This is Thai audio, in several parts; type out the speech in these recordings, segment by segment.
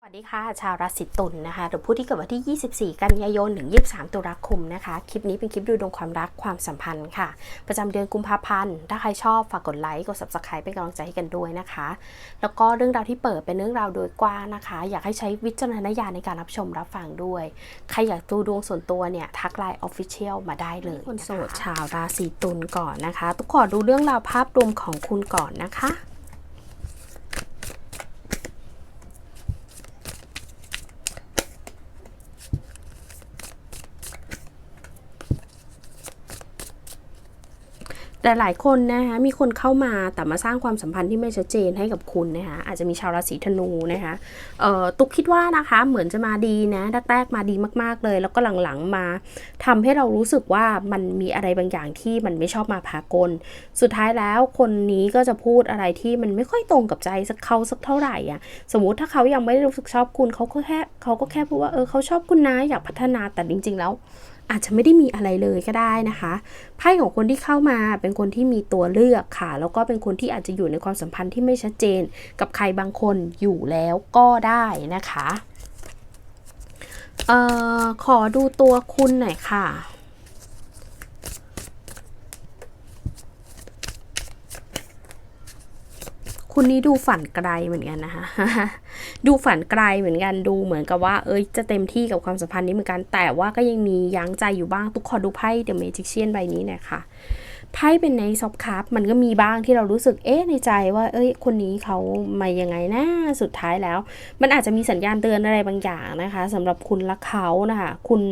สวัสดีค่ะ ชาวราศีตุลนะคะ หรือผู้ที่เกิดวันที่ 24 กันยายนถึง 23 ตุลาคมนะคะ คลิปนี้เป็นคลิปดูดวงความรักความสัมพันธ์ค่ะ ประจำเดือนกุมภาพันธ์ ถ้าใครชอบฝากกดไลค์กด subscribe เป็นกำลังใจให้กันด้วยนะคะ แล้วก็เรื่องราวที่เปิดเป็นเรื่องราวโดยกว้างนะคะ อยากให้ใช้วิจารณญาณในการรับชมรับฟังด้วย ใครอยากดูดวงส่วนตัวเนี่ยทักไลน์ Official มาได้เลยคนโสดชาวราศีตุลก่อนนะคะตุกขอดูเรื่องราวภาพรวมของคุณก่อนนะคะ แต่หลายคนนะคะมีคนเข้ามาแต่มาสร้างความสัมพันธ์ที่ไม่ชัดเจนให้กับคุณนะคะอาจจะมีชาวราศีธนูนะคะเอ่อตุกคิดว่านะคะเหมือนจะมาดีนะแรกๆมาดีมากๆเลย แล้วก็หลังๆมาทำให้เรารู้สึกว่ามันมีอะไรบางอย่างที่มันไม่ชอบมาพากล สุดท้ายแล้วคนนี้ก็จะพูดอะไรที่มันไม่ค่อยตรงกับใจสักเขาสักเท่าไหร่อะสมมุติถ้าเขายังไม่ได้รู้สึกชอบคุณเขาก็แค่เขาก็แค่พูดว่าเออเขาชอบคุณนะอยากพัฒนาแต่จริง ๆ แล้ว อาจจะไม่ได้มีอะไรเลยก็ได้นะคะไพ่ของคนที่เข้ามาเป็นคนที่มีตัวเลือกค่ะ แล้วก็เป็นคนที่อาจจะอยู่ในความสัมพันธ์ที่ไม่ชัดเจน กับใครบางคนอยู่แล้วก็ได้นะคะออขอดูตัวคุณหน่อยค่ะ คุณนี้ดูฝันไกลเหมือนกันนะคะ ดูฝันไกลเหมือนกันดูเหมือนกับว่า เอ้ยจะเต็มที่กับความสัมพันธ์นี้เหมือนกัน แต่ว่าก็ยังมียั้งใจอยู่บ้าง ทุกขอดูไพ่เดอะเมจิกเชียนใบนี้น่ยค่ะไพ่เป็นในซอฟคัพมันก็มีบ้างที่เรารู้สึกเอ๊ะในใจว่า เอ้ย คนนี้เขามายังไงนะสุดท้ายแล้ว มันอาจจะมีสัญญาณเตือนอะไรบางอย่างนะคะสำหรับคุณและเขานะคะ คุณ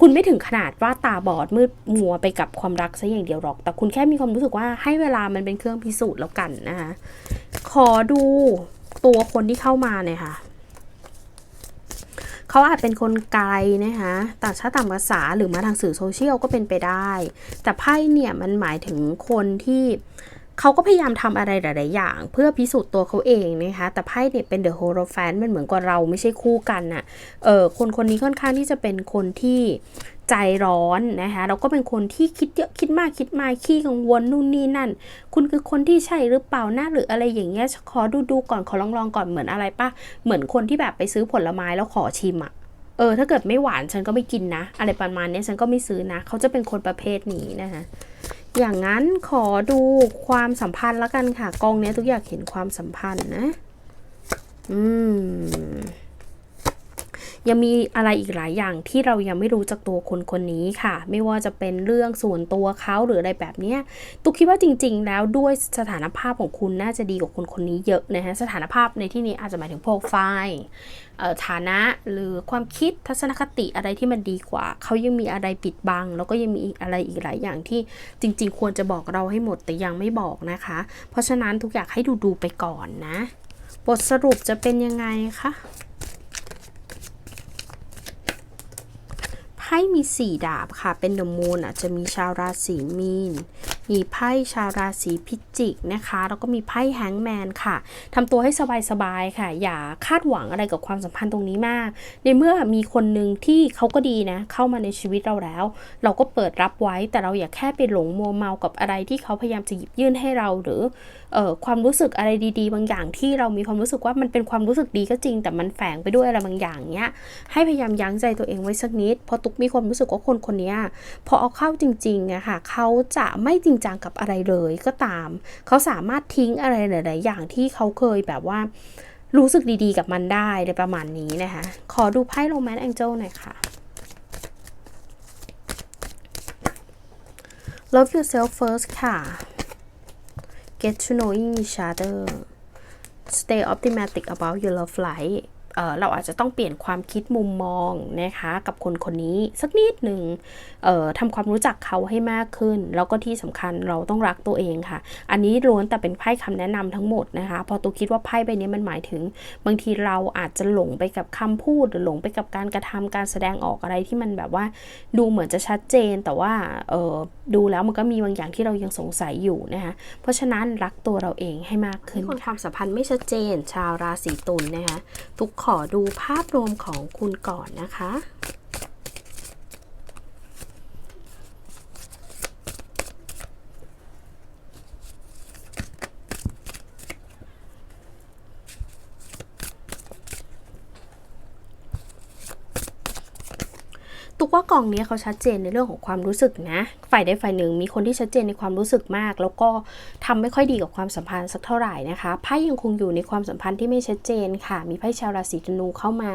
คุณไม่ถึงขนาดว่าตาบอดมืดมัวไปกับความรักซะอย่างเดียวหรอก แต่คุณแค่มีความรู้สึกว่าให้เวลามันเป็นเครื่องพิสูจน์แล้วกันนะคะ ขอดูตัวคนที่เข้ามาเนี่ยค่ะ เขาอาจเป็นคนไกลนะคะต่างชาติต่างภาษาหรือมาทางสื่อโซเชียลก็เป็นไปได้ แต่ไพ่เนี่ยมันหมายถึงคนที่ เขาก็พยายามทำอะไรหลาย ๆ อย่าง เพื่อพิสูจน์ตัวเขาเองนะคะ แต่ไพ่เนี่ยเป็นเดอะโฮโรแฟนมันเหมือนกับเราไม่ใช่คู่กันน่ะ เออคนคนนี้ค่อนข้างที่จะเป็นคนที่ใจร้อนนะคะแล้วก็เป็นคนที่คิดเยอะคิดมากคิดมาขี้กังวลนู่นนี่นั่น คุณคือคนที่ใช่หรือเปล่านะหรืออะไรอย่างเงี้ยขอดูดูก่อนขอลองลองก่อนเหมือนอะไรปะเหมือนคนที่แบบไปซื้อผลไม้แล้วขอชิมอะเออ ถ้าเกิดไม่หวานฉันก็ไม่กินนะ อะไรประมาณนี้ฉันก็ไม่ซื้อนะ เขาจะเป็นคนประเภทนี้นะคะ อย่างนั้นขอดูความสัมพันธ์แล้วกันค่ะ กองนี้ทุกอย่างเห็นความสัมพันธ์นะ อืม ยังมีอะไรอีกหลายอย่างที่เรายังไม่รู้จากตัวคนคนนี้ค่ะ ไม่ว่าจะเป็นเรื่องส่วนตัวเขาหรืออะไรแบบนี้ตุกคิดว่าจริง ๆ แล้วด้วยสถานภาพของคุณน่าจะดีกว่าคนคนนี้เยอะนะฮะสถานภาพในที่นี้อาจจะหมายถึงโปรไฟล์ฐานะหรือความคิดทัศนคติอะไรที่มันดีกว่า เขายังมีอะไรปิดบัง แล้วก็ยังมีอีกอะไรอีกหลายอย่างที่จริง ๆ ควรจะบอกเราให้หมดแต่ยังไม่บอกนะคะ เพราะฉะนั้นทุกอย่างให้ดูดูๆไปก่อนนะ บทสรุปจะเป็นยังไงคะ ไพ่มีสี่ดาบค่ะ เป็นเดอะมูนอะจะมีชาวราศีมีนมีไพ่ชาวราศีพิจิกนะคะ แล้วก็มีไพ่แฮงแมนค่ะทำตัวให้สบายๆค่ะ อย่าคาดหวังอะไรกับความสัมพันธ์ตรงนี้มาก ในเมื่อมีคนหนึ่งที่เขาก็ดีนะ เข้ามาในชีวิตเราแล้ว เราก็เปิดรับไว้ แต่เราอย่าแค่ไปหลงมัวเมากับอะไรที่เขาพยายามจะหยิบยื่นให้เราหรือออความรู้สึกอะไรดีๆ บางอย่างที่เรามีความรู้สึกว่ามันเป็นความรู้สึกดีก็จริง แต่มันแฝงไปด้วยอะไรบางอย่างเนี้ยให้พยายามยั้งใจตัวเองไว้สักนิดเพราะตุกมีความรู้สึกว่าคนคนนี้พอเอาเข้าจริงๆอะค่ะเขาจะไม่จริงจังกับอะไรเลยก็ตาม เขาสามารถทิ้งอะไรหลาย ๆ อย่างที่เขาเคยแบบว่ารู้สึกดี ๆ กับมันได้ในประมาณนี้นะคะ ขอดูไพ่โรแมนต์แองเจิลหน่อยค่ะ Love yourself first ค่ะ Get to knowing each other Stay optimistic about your love life เเราอาจจะต้องเปลี่ยนความคิดมุมมองนะคะกับคนคนนี้สักนิดหนึ่งทำความรู้จักเขาให้มากขึ้น แล้วก็ที่สำคัญเราต้องรักตัวเองค่ะ อันนี้ล้วนแต่เป็นไพ่คำแนะนำทั้งหมดนะคะ พอตัวคิดว่าไพ่ใบนี้มันหมายถึง บางทีเราอาจจะหลงไปกับคำพูดหรือหลงไปกับการกระทำการแสดงออกอะไรที่มันแบบว่า ดูเหมือนจะชัดเจนแต่ว่าดูแล้วมันก็มีบางอย่างที่เรายังสงสัยอยู่นะคะเพราะฉะนั้นรักตัวเราเองให้มากขึ้นคนความสัมพันธ์ไม่ชัดเจน ชาวราศีตุลนะคะทุกขอดูภาพรวมของคุณก่อนนะคะ ตุกว่ากองนี้เขาชัดเจนในเรื่องของความรู้สึกนะ ฝ่ายใดฝ่ายหนึ่งมีคนที่ชัดเจนในความรู้สึกมาก แล้วก็ทำไม่ค่อยดีกับความสัมพันธ์สักเท่าไหร่นะคะไพ่ยังคงอยู่ในความสัมพันธ์ที่ไม่ชัดเจนค่ะ มีไพ่ชาวราศีธนูเข้ามา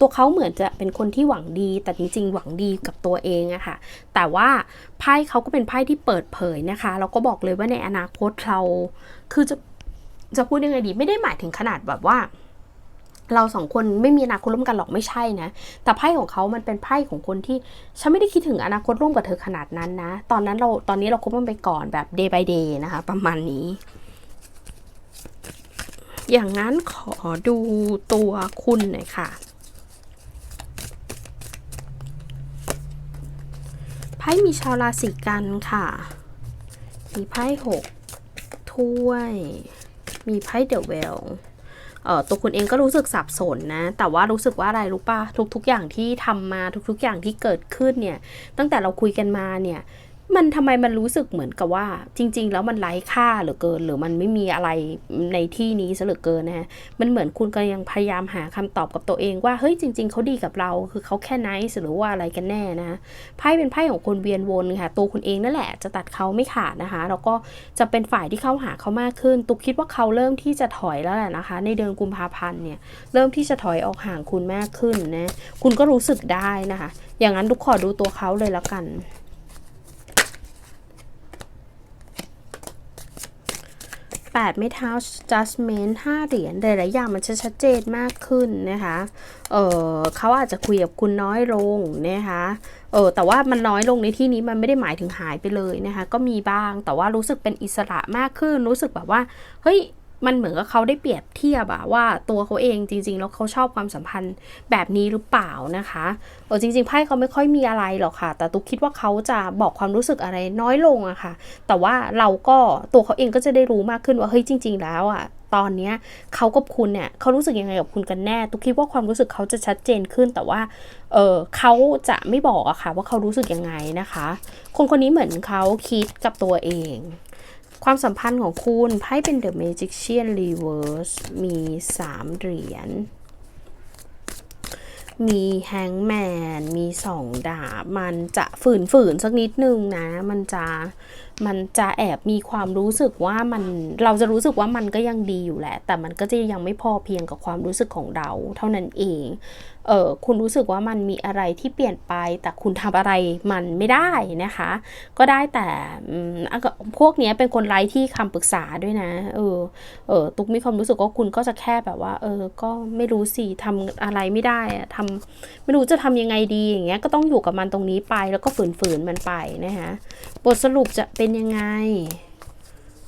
ตัวเขาเหมือนจะเป็นคนที่หวังดี แต่จริง ๆ หวังดีกับตัวเองอะค่ะ แต่ว่าไพ่เขาก็เป็นไพ่ที่เปิดเผยนะคะแล้วก็บอกเลยว่าในอนาคตเราคือจะจะพูดยังไงดีไม่ได้หมายถึงขนาดแบบว่า เราสองคนไม่มีอนาคตร่วมกันหรอกไม่ใช่นะ แต่ไพ่ของเขามันเป็นไพ่ของคนที่ฉันไม่ได้คิดถึงอนาคตร่วมกับเธอขนาดนั้นนะ ตอนนั้นเราตอนนี้เราคบกันไปก่อนแบบ day by day นะคะ ประมาณนี้ อย่างนั้นขอดูตัวคุณหน่อยค่ะไพ่มีชาวราศีกันค่ะ มีไพ่หกถ้วย มีไพ่เดอะเวล ตัวคุณเองก็รู้สึกสับสนนะ แต่ว่ารู้สึกว่าอะไรรู้ป่ะทุก ๆ อย่างที่ทำมาทุก ๆ อย่างที่เกิดขึ้นเนี่ย ตั้งแต่เราคุยกันมาเนี่ย มันทำไมมันรู้สึกเหมือนกับว่า จริง ๆ แล้วมันไร้ค่าเหลือเกิน หรือมันไม่มีอะไรในที่นี้ซะเหลือเกินนะฮะมันเหมือนคุณก็ยังพยายามหาคำตอบกับตัวเองว่าเฮ้ยจริง ๆเขาดีกับเรา คือเขาแค่ไนส์หรือว่าอะไรกันแน่นะไพ่เป็นไพ่ของคนเวียนวนค่ะ ตัวคุณเองนั่นแหละจะตัดเขาไม่ขาดนะคะ แล้วก็จะเป็นฝ่ายที่เข้าหาเขามากขึ้น ตุกคิดว่าเขาเริ่มที่จะถอยแล้วแหละนะคะ ในเดือนกุมภาพันธ์เนี่ยเริ่มที่จะถอยออกห่างคุณมากขึ้นนะคุณก็รู้สึกได้นะคะ อย่างนั้นทุกขอดูตัวเขาเลยแล้วกัน แปดไม่เท้า judgment ห้าเหรียญหลายๆอย่างมันจะชัดเจนมากขึ้นนะคะ เออเขาอาจจะคุยกับคุณน้อยลงนะคะ เออแต่ว่ามันน้อยลงในที่นี้มันไม่ได้หมายถึงหายไปเลยนะคะ ก็มีบ้างแต่ว่ารู้สึกเป็นอิสระมากขึ้น รู้สึกแบบว่า เฮ้ย มันเหมือนกับเขาได้เปรียบเทียบอะว่าตัวเขาเองจริง ๆ แล้วเขาชอบความสัมพันธ์แบบนี้หรือเปล่านะคะเออจริง ๆไพ่เขาไม่ค่อยมีอะไรหรอกค่ะ แต่ตุ๊กคิดว่าเขาจะบอกความรู้สึกอะไรน้อยลงอะค่ะ แต่ว่าเราก็ตัวเขาเองก็จะได้รู้มากขึ้นว่าเฮ้ยจริง ๆ แล้วอะตอนเนี้ยเขากับคุณเนี่ยเขารู้สึกยังไงกับคุณกันแน่ตุ๊กคิดว่าความรู้สึกเขาจะชัดเจนขึ้น แต่ว่าเออเขาจะไม่บอกอะค่ะ ว่าเขารู้สึกยังไงนะคะ คนคนนี้เหมือนเขาคิดกับตัวเอง ความสัมพันธ์ของคุณไพ่เป็น The Magician Reverse มี 3 เหรียญ มีแฮงแมน มีสองดาบ มันจะฝืนฝืนๆสักนิดนึงนะ มันจะมันจะแอบมีความรู้สึกว่ามันเราจะรู้สึกว่ามันก็ยังดีอยู่แหละ แต่มันก็จะยังไม่พอเพียงกับความรู้สึกของเรา เท่านั้นเอง เออคุณรู้สึกว่ามันมีอะไรที่เปลี่ยนไป แต่คุณทำอะไรมันไม่ได้นะคะ ก็ได้แต่พวกนี้เป็นคนไร้ที่คำปรึกษาด้วยนะ เออเออตุกมีความรู้สึกว่าคุณก็จะแค่แบบว่า เออ ก็ไม่รู้สิทำอะไรไม่ได้ทำไม่รู้จะทำยังไงดีอย่างเงี้ยก็ต้องอยู่กับมันตรงนี้ไป แล้วก็ฝืนๆมันไปนะคะบทสรุปจะเป็นยังไง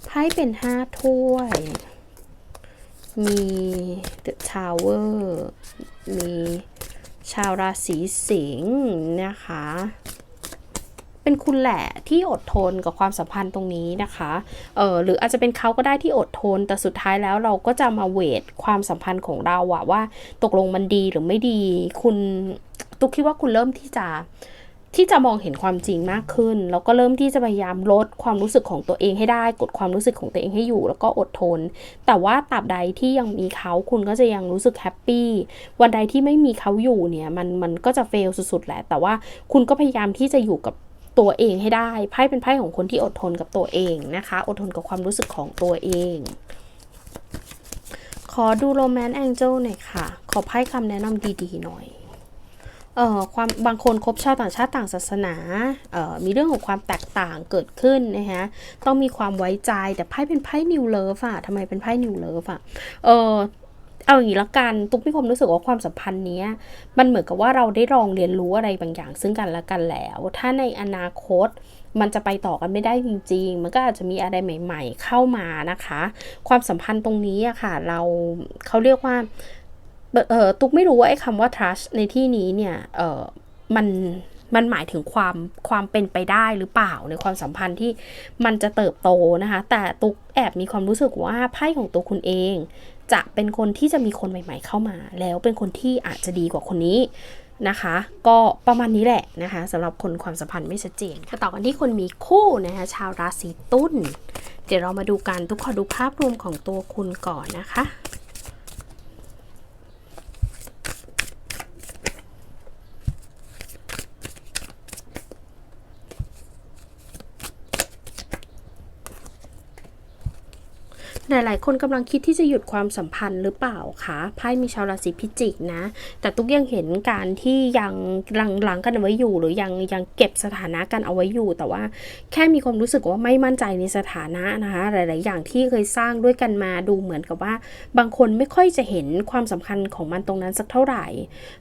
ไพ่เป็นห้าถ้วย มี The Tower มีชาวราศีสิงห์นะคะ เป็นคุณแหละที่อดทนกับความสัมพันธ์ตรงนี้นะคะ เออหรืออาจจะเป็นเขาก็ได้ที่อดทน แต่สุดท้ายแล้วเราก็จะมาเวทความสัมพันธ์ของเราอะว่าตกลงมันดีหรือไม่ดี คุณตุ๊กคิดว่าคุณเริ่มที่จะ ที่จะมองเห็นความจริงมากขึ้น แล้วก็เริ่มที่จะพยายามลดความรู้สึกของตัวเองให้ได้ กดความรู้สึกของตัวเองให้อยู่ แล้วก็อดทน แต่ว่าตราบใดที่ยังมีเขาคุณก็จะยังรู้สึกแฮปปี้วันใดที่ไม่มีเขาอยู่เนี่ยมันมันก็จะเฟลสุดๆแหละ แต่ว่าคุณก็พยายามที่จะอยู่กับตัวเองให้ได้ไพ่เป็นไพ่ของคนที่อดทนกับตัวเองนะคะ อดทนกับความรู้สึกของตัวเอง ขอดูโรแมนต์แองเจิลหน่อยค่ะ ขอไพ่คำแนะนำดีๆหน่อย เอ่อความบางคนคบชาวต่างชาติต่างศาสนาเอ่อมีเรื่องของความแตกต่างเกิดขึ้นนะคะต้องมีความไว้ใจแต่ไพ่เป็นไพ่นิวเลิฟอะทำไมเป็นไพ่นิวเลิฟอะเออเอาอย่างนี้ละกันตุ๊กมีความรู้สึกว่าความสัมพันธ์นี้มันเหมือนกับว่าเราได้ลองเรียนรู้อะไรบางอย่างซึ่งกันและกันแล้ว ถ้าในอนาคตมันจะไปต่อกันไม่ได้จริง ๆ มันก็อาจจะมีอะไรใหม่ ๆ เข้ามานะคะ ความสัมพันธ์ตรงนี้อะค่ะ เราเขาเรียกว่า เออตุ๊กไม่รู้ว่าไอ้คำว่า trust ในที่นี้เนี่ยเออมันมันหมายถึงความความเป็นไปได้หรือเปล่าในความสัมพันธ์ที่มันจะเติบโตนะคะ แต่ตุ๊กแอบมีความรู้สึกว่าไพ่ของตัวคุณเอง จะเป็นคนที่จะมีคนใหม่ๆเข้ามา แล้วเป็นคนที่อาจจะดีกว่าคนนี้นะคะ ก็ประมาณนี้แหละนะคะสำหรับคนความสัมพันธ์ไม่ชัดเจนค่ะต่อกันที่คนมีคู่นะคะชาวราศีตุลเดี๋ยวเรามาดูกันทุกขอดูภาพรวมของตัวคุณก่อนนะคะ หลาย ๆ คนกำลังคิดที่จะหยุดความสัมพันธ์หรือเปล่าคะไพ่มีชาวราศีพิจิกนะ แต่ตุ๊กยังเห็นการที่ยังหลังๆกันเอาไว้อยู่ หรือยังยังเก็บสถานะกันเอาไว้อยู่ แต่ว่าแค่มีความรู้สึกว่าไม่มั่นใจในสถานะนะคะ หลาย ๆ อย่างที่เคยสร้างด้วยกันมาดูเหมือนกับว่า บางคนไม่ค่อยจะเห็นความสำคัญของมันตรงนั้นสักเท่าไหร่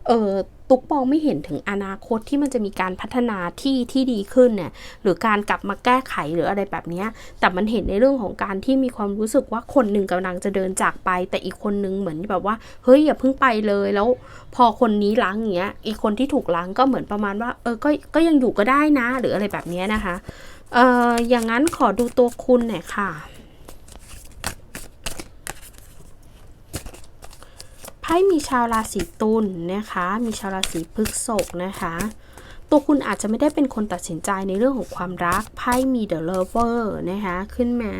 เออตุ๊กมองไม่เห็นถึงอนาคตที่มันจะมีการพัฒนาที่ที่ดีขึ้นเนี่ยหรือการกลับมาแก้ไขหรืออะไรแบบนี้แต่มันเห็นในเรื่องของการที่มีความรู้สึกว่าคนหนึ่งกำลังจะเดินจากไป แต่อีกคนนึงเหมือนแบบว่าเฮ้ยอย่าเพิ่งไปเลยแล้ว พอคนนี้ล้างอย่างเงี้ย อีกคนที่ถูกล้างก็เหมือนประมาณว่าเออก็ก็ยังอยู่ก็ได้นะ หรืออะไรแบบนี้นะคะเอออย่างนั้นขอดูตัวคุณหน่อยค่ะ ไพ่มีชาวราศีตุลนะคะ มีชาวราศีพฤษภนะคะ ตัวคุณอาจจะไม่ได้เป็นคนตัดสินใจในเรื่องของความรัก ไพ่มี The Lover นะคะ ขึ้นมา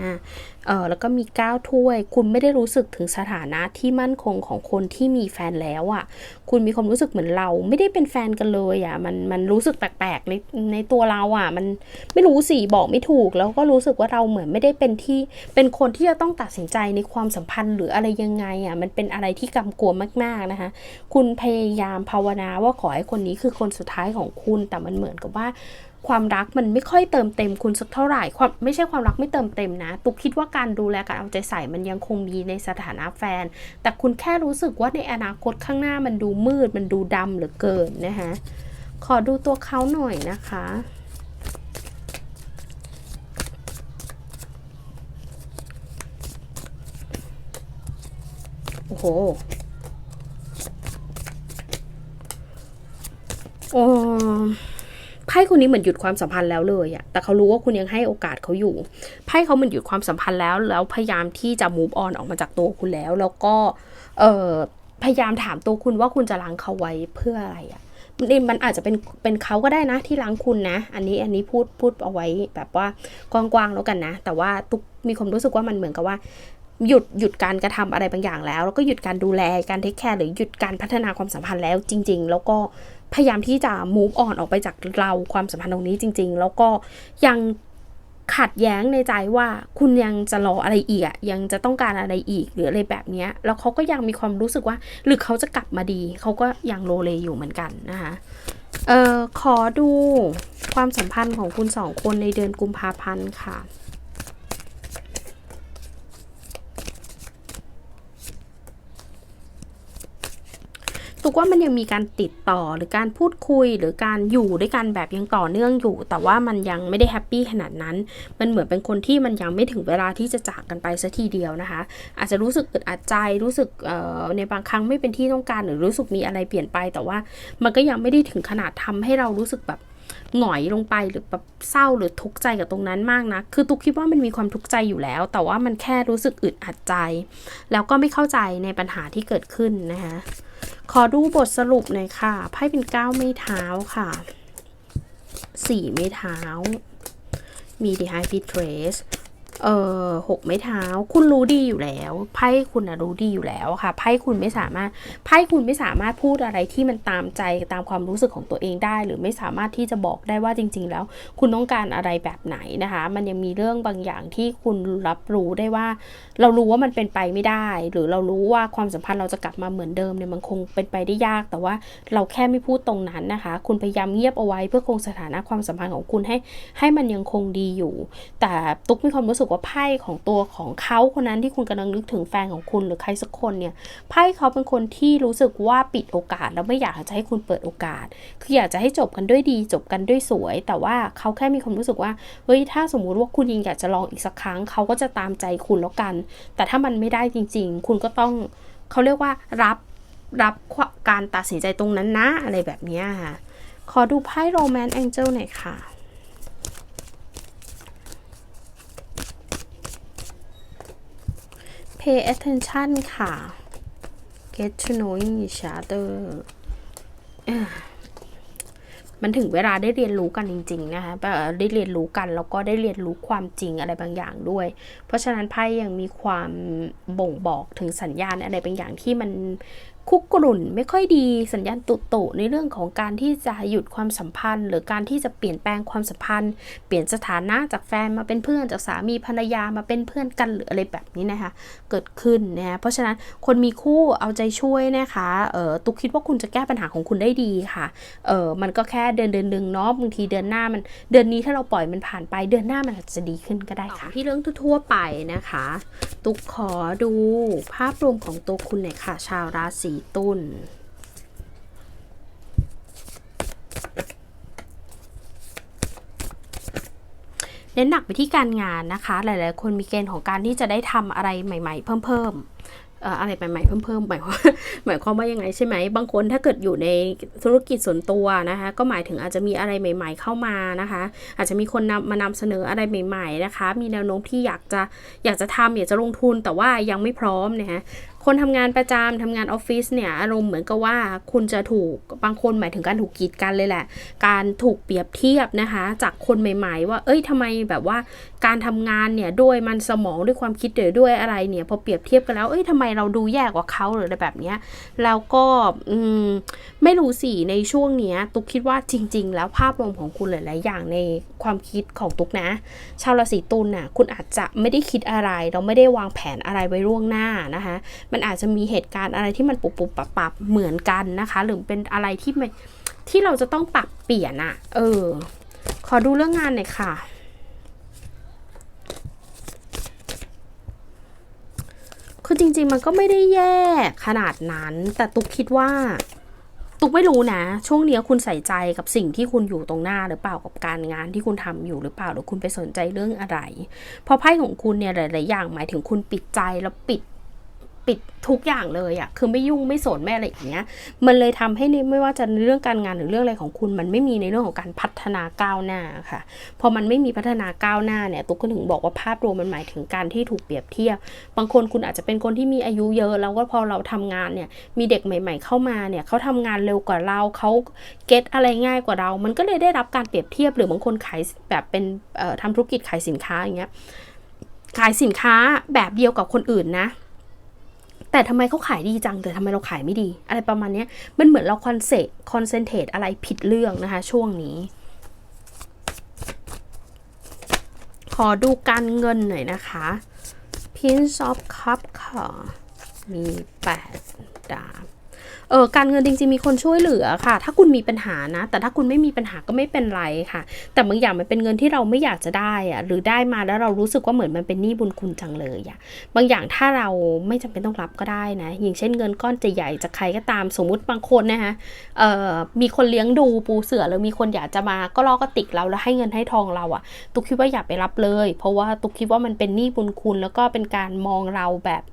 เออแล้วก็มีก้าวถ้วย คุณไม่ได้รู้สึกถึงสถานะที่มั่นคงของคนที่มีแฟนแล้วอะ่ะ คุณมีความรู้สึกเหมือนเรา ไม่ได้เป็นแฟนกันเลยอะ่ะ มันมันรู้สึกแปลกๆในในตัวเราอะ่ะ มันไม่รู้สิบอกไม่ถูก แล้วก็รู้สึกว่าเราเหมือนไม่ได้เป็นที่เป็นคนที่จะต้องตัดสินใจในความสัมพันธ์หรืออะไรยังไงอะ่ะ มันเป็นอะไรที่กำกวมมากๆนะคะ คุณพยายามภาวนาว่าขอให้คนนี้คือคนสุดท้ายของคุณ แต่มันเหมือนกับว่า ความรักมันไม่ค่อยเติมเต็มคุณสักเท่าไหร่ความไม่ใช่ความรักไม่เติมเต็มนะ ตุกคิดว่าการดูแลการเอาใจใส่มันยังคงมีในสถานะแฟน แต่คุณแค่รู้สึกว่าในอนาคตข้างหน้ามันดูมืด มันดูดำเหลือเกินนะคะขอดูตัวเขาหน่อยนะคะโอ้โหโอ้ ไพ่คนนี้เหมือนหยุดความสัมพันธ์แล้วเลยอะแต่เขารู้ว่าคุณยังให้โอกาสเขาอยู่ไพ่เขาเหมือนหยุดความสัมพันธ์แล้ว แล้วพยายามที่จะ move on ออกมาจากตัวคุณแล้ว แล้วก็เออพยายามถามตัวคุณว่าคุณจะล้างเขาไว้เพื่ออะไรอะนี่มันอาจจะเป็นเป็นเขาก็ได้นะที่ล้างคุณนะ อันนี้อันนี้พูดพูดเอาไว้แบบว่ากว้างๆแล้วกันนะ แต่ว่าตุกมีความรู้สึกว่ามันเหมือนกับว่า หยุดหยุดการกระทำอะไรบางอย่างแล้ว แล้วก็หยุดการดูแลการเทคแคร์หรือหยุดการพัฒนาความสัมพันธ์แล้วจริง ๆ แล้วก็พยายามที่จะ move on ออกไปจากเราความสัมพันธ์ตรงนี้จริง ๆ แล้วก็ยังขัดแย้งในใจว่าคุณยังจะรออะไรอีกอะยังจะต้องการอะไรอีกหรืออะไรแบบนี้แล้วเขาก็ยังมีความรู้สึกว่า หรือเขาจะกลับมาดี เขาก็ยังโลเลอยู่เหมือนกันนะคะเอ่อขอดูความสัมพันธ์ของคุณสองคนในเดือนกุมภาพันธ์ค่ะ ตุกว่ามันยังมีการติดต่อหรือการพูดคุยหรือการอยู่ด้วยกันแบบยังต่อเนื่องอยู่ แต่ว่ามันยังไม่ได้แฮปปี้ขนาดนั้น มันเหมือนเป็นคนที่มันยังไม่ถึงเวลาที่จะจากกันไปสัทีเดียวนะคะ อาจจะรู้สึกอึดอัดใจรู้สึกในบางครั้งไม่เป็นที่ต้องการหรือรู้สึกมีอะไรเปลี่ยนไป แต่ว่ามันก็ยังไม่ได้ถึงขนาดทำให้เรารู้สึกแบบ หงอยลงไปหรือแบบเศร้าหรือทุกข์ใจกับตรงนั้นมากนะ คือตุกคิดว่ามันมีความทุกข์ใจอยู่แล้ว แต่ว่ามันแค่รู้สึกอึดอัดใจ แล้วก็ไม่เข้าใจในปัญหาที่เกิดขึ้นนะคะ ขอดูบทสรุปหน่อยค่ะ ไพ่เป็นเก้าไม่เท้าค่ะสี่ไม่เท้ามี The High p i t r a c e เออหกไม้เท้า คุณรู้ดีอยู่แล้ว ไพ่คุณนะรู้ดีอยู่แล้วค่ะ ไพ่คุณไม่สามารถ ไพ่คุณไม่สามารถพูดอะไรที่มันตามใจตามความรู้สึกของตัวเองได้ หรือไม่สามารถที่จะบอกได้ว่าจริง ๆ แล้ว คุณต้องการอะไรแบบไหนนะคะ มันยังมีเรื่องบางอย่างที่คุณรับรู้ได้ว่า เรารู้ว่ามันเป็นไปไม่ได้ หรือเรารู้ว่าความสัมพันธ์เราจะกลับมาเหมือนเดิมเนี่ยมันคงเป็นไปได้ยาก แต่ว่าเราแค่ไม่พูดตรงนั้นนะคะ คุณพยายามเงียบเอาไว้เพื่อคงสถานะความสัมพันธ์ของคุณให้ ให้มันยังคงดีอยู่ แต่ตุ๊กมีความรู้สึกว่าไพ่ของตัวของเขาคนนั้นที่คุณกำลังนึกถึงแฟนของคุณหรือใครสักคนเนี่ยไพ่เขาเป็นคนที่รู้สึกว่าปิดโอกาสแล้วไม่อยากจะให้คุณเปิดโอกาส คืออยากจะให้จบกันด้วยดี จบกันด้วยสวย แต่ว่าเขาแค่มีความรู้สึกว่าเฮ้ยถ้าสมมุติว่าคุณยังอยากจะลองอีกสักครั้งเขาก็จะตามใจคุณแล้วกัน แต่ถ้ามันไม่ได้จริง ๆ คุณก็ต้องเขาเรียกว่ารับรับการตัดสินใจตรงนั้นนะอะไรแบบนี้ค่ะ ขอดูไพ่โรแมนต์แองเจิลหน่อยค่ะ pay attention ค่ะ get to know each other มันถึงเวลาได้เรียนรู้กันจริง ๆ นะคะได้เรียนรู้กันแล้วก็ได้เรียนรู้ความจริงอะไรบางอย่างด้วย เพราะฉะนั้นไพ่ยังมีความบ่งบอกถึงสัญญาณอะไรบางอย่างที่มัน คุกกรุ่นไม่ค่อยดีสัญญาณตุโตในเรื่องของการที่จะหยุดความสัมพันธ์ หรือการที่จะเปลี่ยนแปลงความสัมพันธ์ เปลี่ยนสถานะจากแฟนมาเป็นเพื่อนจากสามีภรรยามาเป็นเพื่อนกันหรืออะไรแบบนี้นะคะเกิดขึ้นนะเพราะฉะนั้นคนมีคู่เอาใจช่วยนะคะเออตุกคิดว่าคุณจะแก้ปัญหาของคุณได้ดีค่ะเออมันก็แค่เดือนเดือนหนึ่งเนาะบางทีเดือนหน้ามันเดือนนี้ถ้าเราปล่อยมันผ่านไปเดือนหน้ามันอาจจะดีขึ้นก็ได้ค่ะที่เรื่องทั่วไปนะคะ ตุกขอดูภาพรวมของตัวคุณหน่อยค่ะ ชาวราศีตุลเน้นหนักไปที่การงานนะคะ หลาย ๆ คนมีเกณฑ์ของการที่จะได้ทำอะไรใหม่ ๆ เพิ่มๆเอ่ออะไรใหม่ ๆ เพิ่มๆหมายความหมายความว่ายังไงใช่ไหม บางคนถ้าเกิดอยู่ในธุรกิจส่วนตัวนะคะ ก็หมายถึงอาจจะมีอะไรใหม่ ๆ เข้ามานะคะ อาจจะมีคนนำมานำเสนออะไรใหม่ ๆ นะคะ มีแนวโน้มที่อยากจะอยากจะทำอยากจะลงทุนแต่ว่ายังไม่พร้อมนะคะ คนทำงานประจำทำงานออฟฟิศเนี่ยอารมณ์เหมือนกับว่าคุณจะถูกบางคนหมายถึงการถูกกีดกันเลยแหละ การถูกเปรียบเทียบนะคะ จากคนใหม่ ๆ ว่าเอ้ยทำไมแบบว่าการทำงานเนี่ยด้วยมันสมองด้วยความคิดหรือด้วยอะไรเนี่ยพอเปรียบเทียบกันแล้วเอ้ยทำไมเราดูแย่กว่าเขาหรืออะไรแบบเนี้ยแล้วก็อืมไม่รู้สิในช่วงเนี้ยตุกคิดว่าจริง ๆ แล้วภาพรวมของคุณหลายๆอย่างในความคิดของตุกนะ ชาวราศีตุลน่ะคุณอาจจะไม่ได้คิดอะไร เราไม่ได้วางแผนอะไรไว้ล่วงหน้านะคะมันอาจจะมีเหตุการณ์อะไรที่มันปุบปุบปับปับเหมือนกันนะคะ หรือเป็นอะไรที่ไม่ที่เราจะต้องปรับเปลี่ยนอะเออ ขอดูเรื่องงานหน่อยค่ะ คือจริง ๆ มันก็ไม่ได้แย่ขนาดนั้น แต่ตุกคิดว่า ตุกไม่รู้นะ ช่วงนี้คุณใส่ใจกับสิ่งที่คุณอยู่ตรงหน้าหรือเปล่ากับการงานที่คุณทำอยู่หรือเปล่าหรือคุณไปสนใจเรื่องอะไร เพราะไพ่ของคุณเนี่ยหลาย ๆ อย่างหมายถึงคุณปิดใจแล้วปิด ปิดทุกอย่างเลยอะคือไม่ยุ่งไม่สนไม่อะไรอย่างเงี้ย มันเลยทำให้ไม่ว่าจะเรื่องการงานหรือเรื่องอะไรของคุณ มันไม่มีในเรื่องของการพัฒนาก้าวหน้าค่ะ พอมันไม่มีพัฒนาก้าวหน้าเนี่ยตุ๊กก็ถึงบอกว่าภาพรวมมันหมายถึงการที่ถูกเปรียบเทียบบางคนคุณอาจจะเป็นคนที่มีอายุเยอะ แล้วก็พอเราทำงานเนี่ย มีเด็กใหม่ ๆ เข้ามาเนี่ยเขาทำงานเร็วกว่าเราเขาเก็ตอะไรง่ายกว่าเรา มันก็เลยได้รับการเปรียบเทียบหรือบางคนขายแบบเป็นเอ่อทำธุรกิจขายสินค้าอย่างเงี้ยขายสินค้าแบบเดียวกับคนอื่นนะ แต่ทำไมเขาขายดีจังแต่ทำไมเราขายไม่ดี อะไรประมาณนี้มันเหมือนเราคอนเซ็ปคอนเซนเทรตอะไรผิดเรื่องนะคะ ช่วงนี้ ขอดูการเงินหน่อยนะคะ Prince of Cup ค่ะมี 8 ดาบ เออการเงินจริงๆมีคนช่วยเหลือค่ะ ถ้าคุณมีปัญหานะ แต่ถ้าคุณไม่มีปัญหาก็ไม่เป็นไรค่ะ แต่บางอย่างมันเป็นเงินที่เราไม่อยากจะได้อะหรือได้มาแล้วเรารู้สึกว่าเหมือนมันเป็นหนี้บุญคุณจังเลยอะบางอย่างถ้าเราไม่จำเป็นต้องรับก็ได้นะ อย่างเช่นเงินก้อนใหญ่จากใครก็ตามสมมุติบางคนนะคะเอ่อมีคนเลี้ยงดูปูเสือหรือมีคนอยากจะมาก็ลอกกระติกเราแล้วให้เงินให้ทองเราอะตุกคิดว่าอย่าไปรับเลย เพราะว่าตุกคิดว่ามันเป็นหนี้บุญคุณ แล้วก็เป็นการมองเราแบบ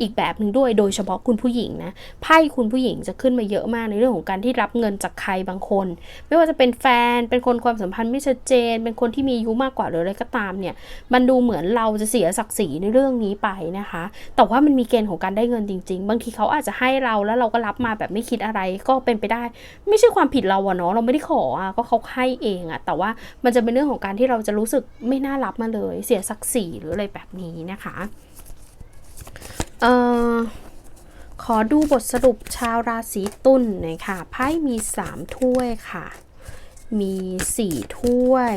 อีกแบบหนึ่งด้วย โดยเฉพาะคุณผู้หญิงนะไพ่คุณผู้หญิงจะขึ้นมาเยอะมากในเรื่องของการที่รับเงินจากใครบางคน ไม่ว่าจะเป็นแฟนเป็นคนความสัมพันธ์ไม่ชัดเจน เป็นคนที่มีอายุมากกว่าหรืออะไรก็ตามเนี่ยมันดูเหมือนเราจะเสียศักดิ์ศรีในเรื่องนี้ไปนะคะ แต่ว่ามันมีเกณฑ์ของการได้เงินจริง ๆ บางทีเขาอาจจะให้เราแล้วเราก็รับมาแบบไม่คิดอะไรก็เป็นไปได้ ไม่ใช่ความผิดเราอะเนาะเราไม่ได้ขออะก็เขาให้เองอะแต่ว่ามันจะเป็นเรื่องของการที่เราจะรู้สึกไม่น่ารับมาเลย เสียศักดิ์ศรีหรืออะไรแบบนี้นะคะเอ่อ ขอดูบทสรุปชาวราศีตุลหน่อยค่ะ ไพ่มี 3 ถ้วยค่ะ มี 4 ถ้วย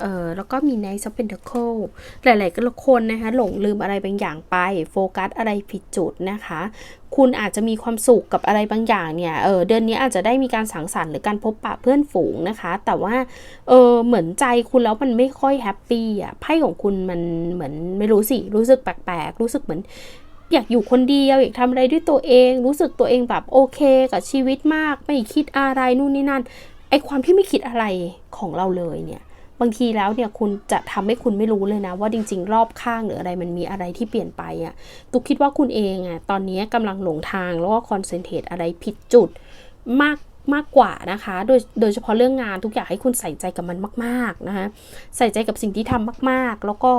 เอ่อ แล้วก็มี Knight of Pentacle หลายๆคนนะคะ หลงลืมอะไรบางอย่างไป โฟกัสอะไรผิดจุดนะคะ คุณอาจจะมีความสุขกับอะไรบางอย่างเนี่ย เออเดือนนี้อาจจะได้มีการสังสรรค์หรือการพบปะเพื่อนฝูงนะคะ แต่ว่า เออเหมือนใจคุณแล้วมันไม่ค่อยแฮปปี้อะ ไพ่ของคุณมันเหมือนไม่รู้สิ รู้สึกแปลกๆ รู้สึกเหมือน อยากอยู่คนเดียวอยากทำอะไรด้วยตัวเอง รู้สึกตัวเองแบบโอเคกับชีวิตมาก ไม่คิดอะไรนู่นนี่นั่นไอความที่ไม่คิดอะไรของเราเลยเนี่ยบางทีแล้วเนี่ยคุณจะทำให้คุณไม่รู้เลยนะ ว่าจริง ๆ รอบข้างหรืออะไรมันมีอะไรที่เปลี่ยนไปอะ่ะตุกคิดว่าคุณเองอะ่ะตอนนี้กำลังหลงทางแล้วก็คอนเซนเทรตอะไรผิดจุดมาก มากกว่านะคะ โดยโดยเฉพาะเรื่องงานทุกอย่างให้คุณใส่ใจกับมันมากๆนะคะใส่ใจกับสิ่งที่ทำมากๆ แล้วก็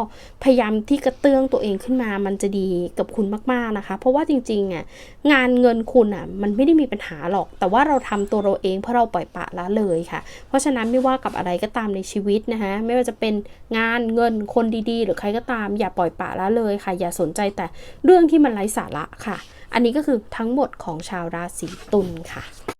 พยายามที่กระเตื้องตัวเองขึ้นมา มันจะดีกับคุณมากๆนะคะ เพราะว่าจริงๆอะงานเงินคุณอะมันไม่ได้มีปัญหาหรอก แต่ว่าเราทำตัวเราเองเพราะเราปล่อยปะละเลยค่ะ เพราะฉะนั้นไม่ว่ากับอะไรก็ตามในชีวิตนะคะไม่ว่าจะเป็นงานเงินคนดีๆ หรือใครก็ตามอย่าปล่อยปะละเลยค่ะ อย่าสนใจแต่เรื่องที่มันไร้สาระค่ะ อันนี้ก็คือทั้งหมดของชาวราศีตุลค่ะ